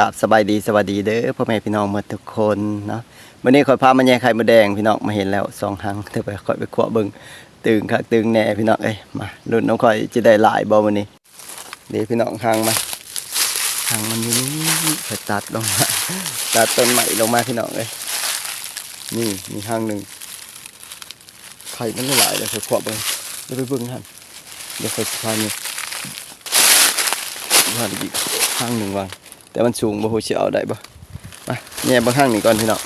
กับสบายดีสวัสดีเด้อพ่อแม่พี่น้องหมดทุกคนเนาะวันนี้ขอยพามาแย่ไข่มดแดงพี่น้องมาเห็นแล้วสองครั้งเธอไปคอยไปขวเบิงตึงคักตึงแน่พี่น้องเอ้ยมาลุ้นน้องคอยจะได้หลายบ่วันนี้เดี๋ยวพี่น้องหางมาหางมันอยู่นี่คอยตัดลงมาตัดต้นใหม่ลงมาพี่น้องเอ้ยนี่มีหางหนึ่งไข่มันหลายเลยคอยขวเบิงเดี๋ยวไปเบิงหันเดี๋ยวคอยสิพานี่ว่าอีกข้างหนึ่งวาง แต่มันสูงบ่ฮู้สิเอาได้บ่มาแง่บางข้างนี้ก่อนพี่น้อง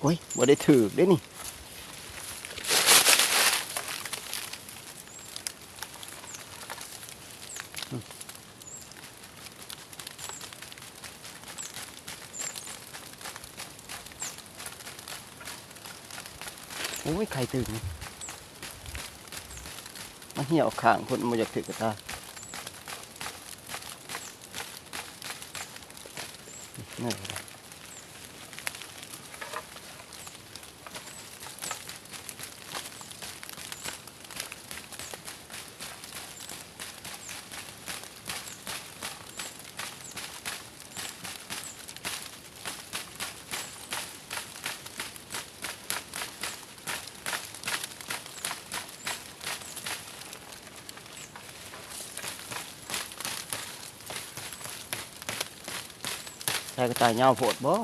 โอ้ยบ่ได้ถือเด้นี่ โอ้ยไข่ตึงมันเหี่ยวข่างคนมาอยากถือกระตานี่ย ใส่กระต่ายเงาโผดบ่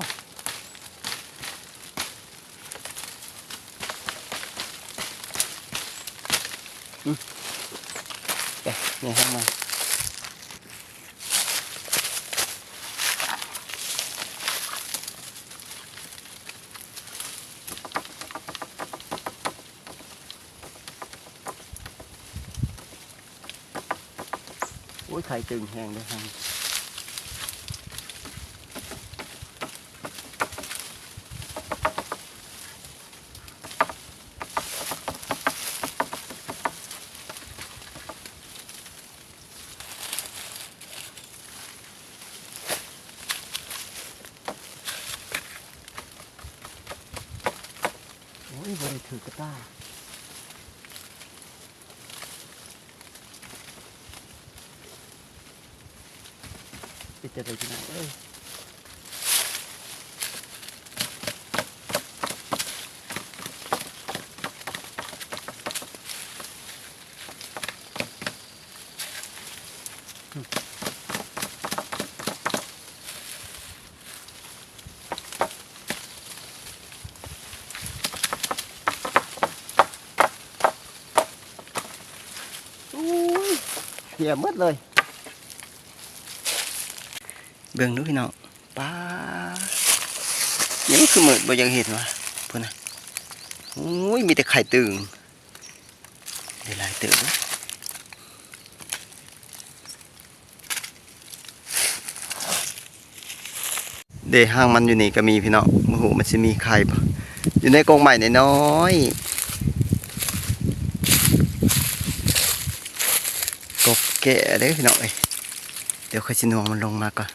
อืมแกะนี่ข้างมาโอ้ยไข่ตึงแห้งเลยครับ อ้ยบริถือกระต้าปิดจอไปที่ไหนเอ้ยโอ้ยเสียหมดเลย เบิ่งดูพี่น้องป้ายังคือมืดบ่ยังเห็นวะพุ่นะโอ้ยมีแต่ไข่ตึงได้หลายเติบเดห้างมันอยู่นี่ก็มีพี่น้องโอ้โหมันจะมีไข่บ่อยู่ในกรงใหม่น้อย กบแก่เด้อพี่น้องเอ้ยเดี๋ยวค่อยสินวงมันลงมาก่อน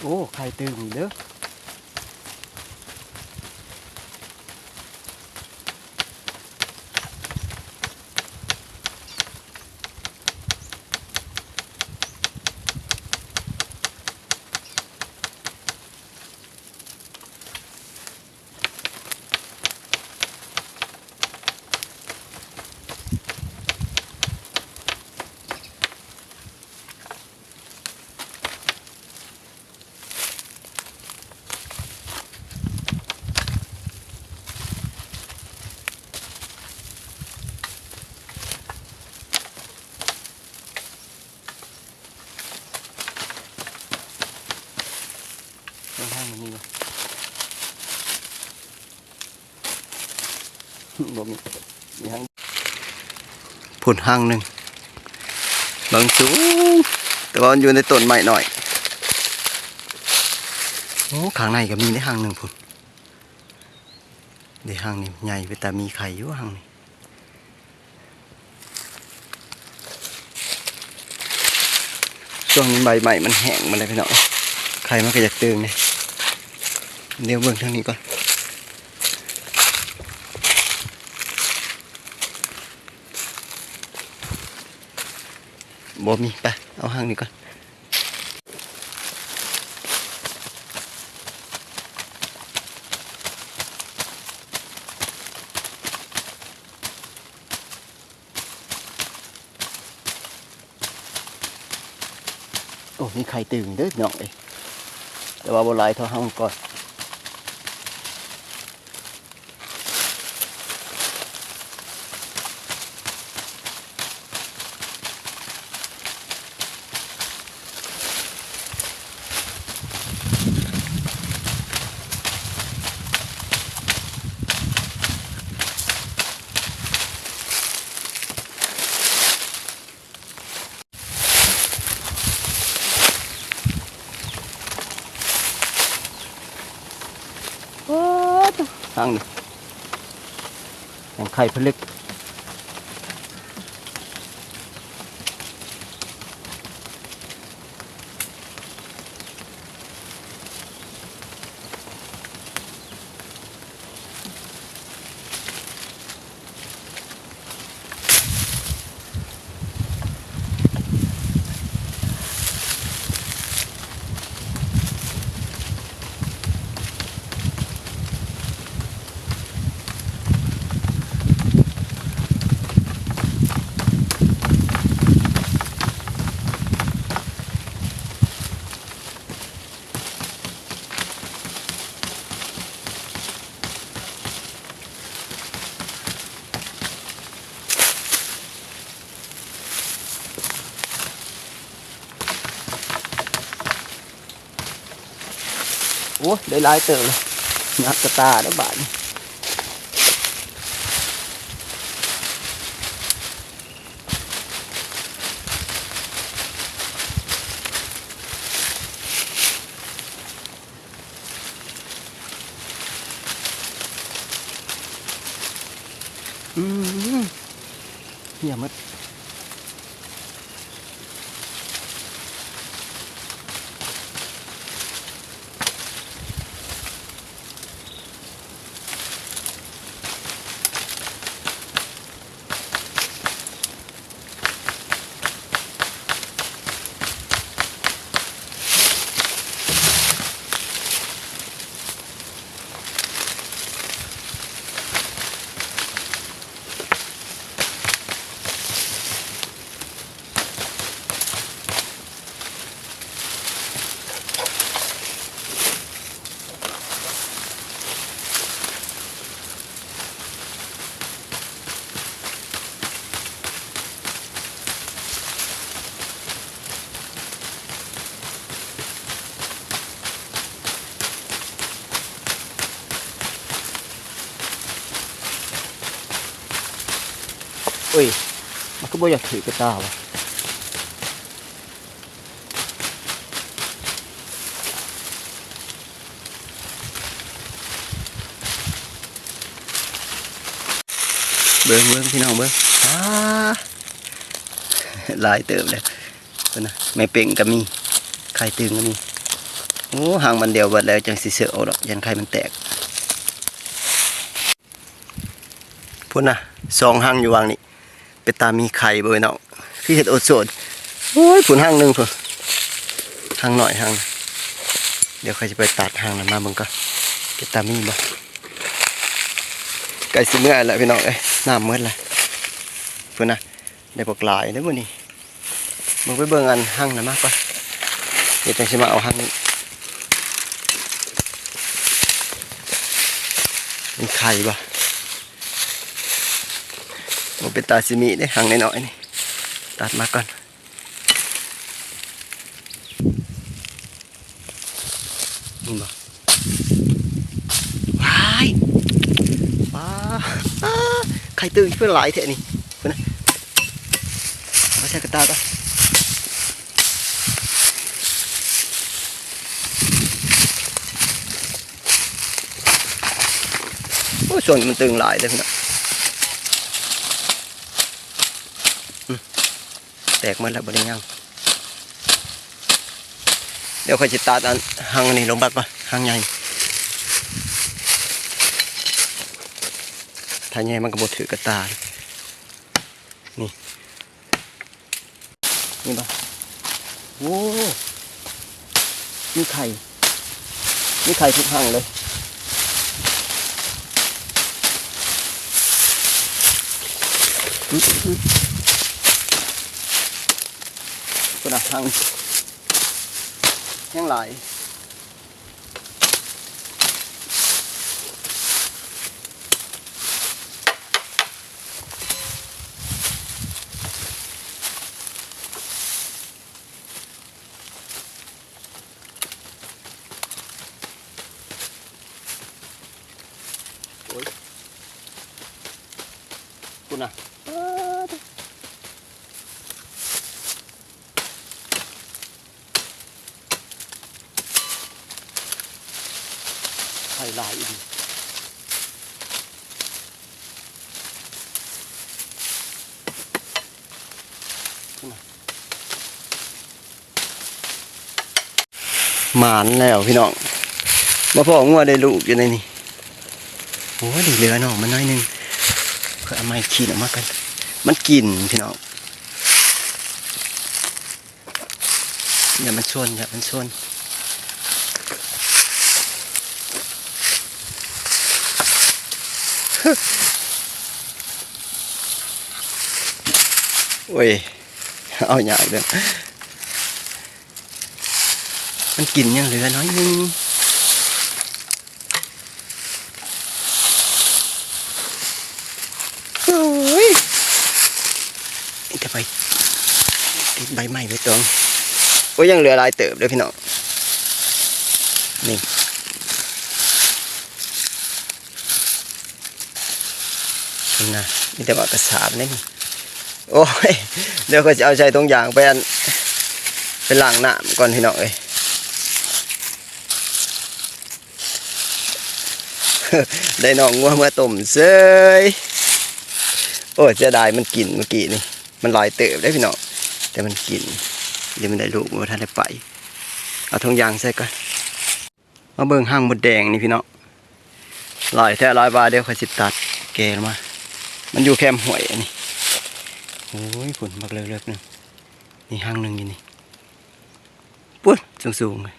โอ้ไข่ตึงเด้อ มันมีบ่บ่มีมีห้างผุนห้างหนึ่งบางสูงแต่ว่ามันอยู่ในต้นไม้หน่อยโอ้ข้างในก็มีในห้างหนึ่งพุ่นในห้างนี่ใหญ่ไปแต่มีไข่อยู่ห้างนี่ช่วงนี้ใบใหม่มันแห้งมาเลยพี่น้องไข่มันก็อยากตึงเนี่ย เดี๋ยวเบิ่งทางนี้ก่อนบ่มีไปเอาห้างนี้ก่อนโอ้มีไข่ตึงเด้อน่อยแต่ว่าบหลายเท่าห้างก่อน ไข่ผลึก อ้ได้หลายเติมเลยนักกระตาได้อบาทอืมเหี้ยมัด เอ้ย มันก็บ่อยากถือกระตาวะเบิ้งเบิ้งพี่น้องเบิ้งอ่าหลายเติมเลยเพิ่นนะไม่เป่งก็มีไข่ตึงก็มีโอ้หางมันเดียวเบิดแล้วจังสิเสือเอาดอกยันไข่มันแตกพุ่นนะสองหางอยู่วางนี่ เป็นตามีไข่เบยเนาะคือเห็ดอดโสดโอ้ยผุนห้างหนึ่งพุ่นห้างหน่อยห้าง เดี๋ยวใครจะไปตัดห้างนั้นมาเบิ่งก็เป็นตามีบ่ไก่สิเมื่อยแล้วพี่น้องเอ้ยน้ำมืดเลยพุ่อนนะได้ปลากหลายเด้อมื้อนี้มึงไปเบิ่งอันห้างนั้นมากก่อนเดี๋ยวจังสิมาเอาห้างนี้มีไข่บ่ เป็นตาซิมิได้หางน้อยๆนี่ ตัดมาก่อน นี่บอว้ายว้าไข่ตื่นเพื่อนหลายเทะนี่เพื่อนนมาใช้กระตาก่ะโอ้ส่วนมันตึงหลายเลยเพื่อนนะ ตกหมันแล้วบ่ได้ยังเดี๋ยวค่อยจิตัดอันหางอันนี้ลงบัดก่อนหางใหญ่ถ้าใหญ่มันก็บ่ถือกระตานี่นี่ปะโอ้มีไข่มีไข่ทุกหางเลยอื้อหือตัวห นักทางแห้งหลายโอ้ยคุณอะ ไข่ลายอีก หมานแล้วพี่น้องมาพ่องัวได้ลูกอยู่ในนี่โอ้ดีเหลือน้องมันน้อยหนึงเพื่อเอาไม้ขีดออกมากัน มันกินพี่น้องอย่ามันชวนอย่ามันชวนโอ้ยเอาใหญ่เลย มันกินยังเหลือน้อยนึงโอ้ยจะไปติดใบไม้ไปตรงโอ้ยยังเหลือลายเติบเลยพี่น้องนี่นี่นะมีแต่ว่ากระสาบนี่โอ้ย เดี๋ยวก็จะเอาใช้ตรงอย่างไปอันไปล้างน้ำก่อนพี่น้องเอ้ย ได้น้องงัวเมื่อต้มเซยโอ้ยเสียดายมันกินเมื่อกี้นี่ มันลอยเติบได้พี่น้องแต่มันกินเดี๋ยวมันได้ลูกมันทันได้ไป เอาทงยางใส่ก่อนมาเบิ่งห้างมดแดงนี่พี่น้องลอยแท้ลอยบาเดี๋ยวค่อยสิตัดแกลมา มันอยู่แคมห่วยนนี้โอ้ยฝนบักเลิกๆหนึงนี่ห้างหนึ่งอยู่นี่ปุ๊บสูงๆเลย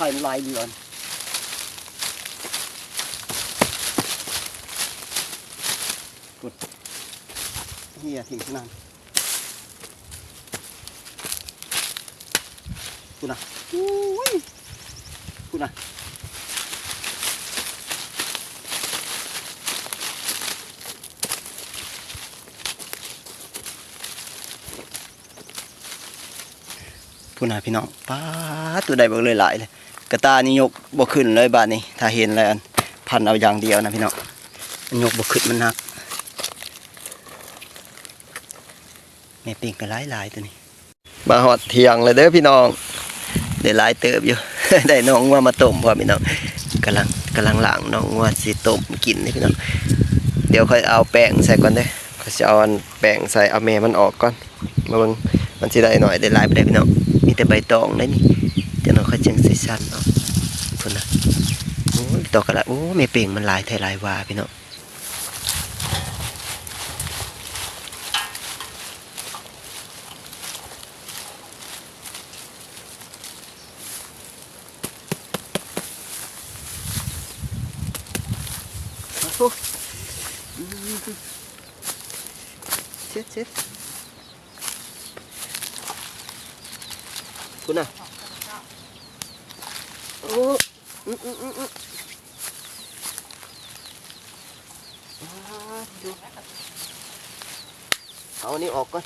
ตะไคร้มันลายเดือนกดเฮียทิ้งที่นั่นกูนะอุ้ยกูนะพูนะพี่น้องป้าดตัวใดบอกเลยหลายเลย กระตานี่ยกบ่ขึ้นเลยบาดนี้ ถ้าเห็นแล้วพันเอาอย่างเดียวนะพี่น้องมันยกบ่ขึ้นมันหนักแม่ปิงก็หลายหลายๆตัวนี้ มาหอดเทียงเลยเด้อพี่น้องได้หลายเติบอยู่ ได้น้องว่ามาต้มพอพี่น้องกำลังกำลังหล้างน้องว่าสิต้มกินนี่พี่น้องเดี๋ยวค่อยเอาแป้งใส่ก่อนเด้อก็จะเอาอันแป้งใส่เอาแม่มันออกก่อนมาเบิ่งมันสิได้หน่อยได้หลายไปได้พี่น้องมีแต่ใบตองได้นี่ ค่อยจังสิชันเนาะคุนนะโอ้ยตอกกระละโอ้ไม่เปล่งมันลายไทยลายวาพี่เนาะเช็ดเช็ดคุณน่ะ เอาอันนี้ออกก่อน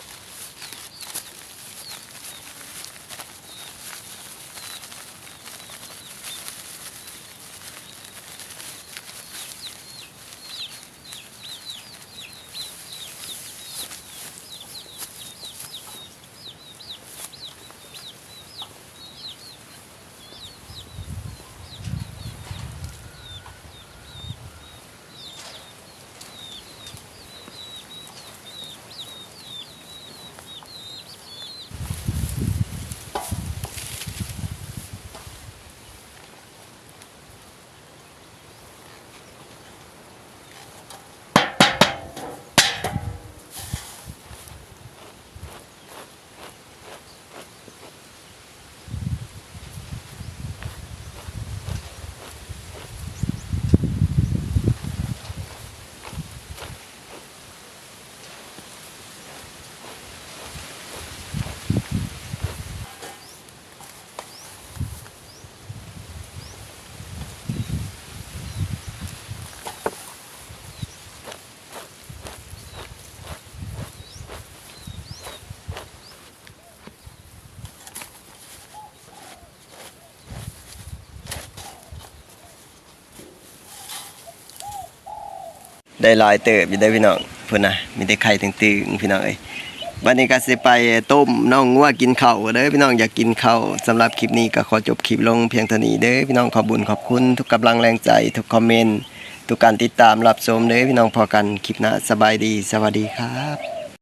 ได้ลอยเติบอยู่ได้พี่น้องพุ่นนะมีแต่ไข่ตึงๆพี่น้องเอ้ยวันนี้ก็สิไปต้มน้องงัวกินข้าวเด้อพี่น้องอยากกินข้าวสำหรับคลิปนี้ก็ขอจบคลิปลงเพียงเท่านี้เด้อพี่น้องขอบุญขอบคุณทุกกำลังแรงใจทุกคอมเมนต์ทุกการติดตามรับชมเด้อพี่น้องพอกันคลิปหน้าสบายดี สวัสดีครับ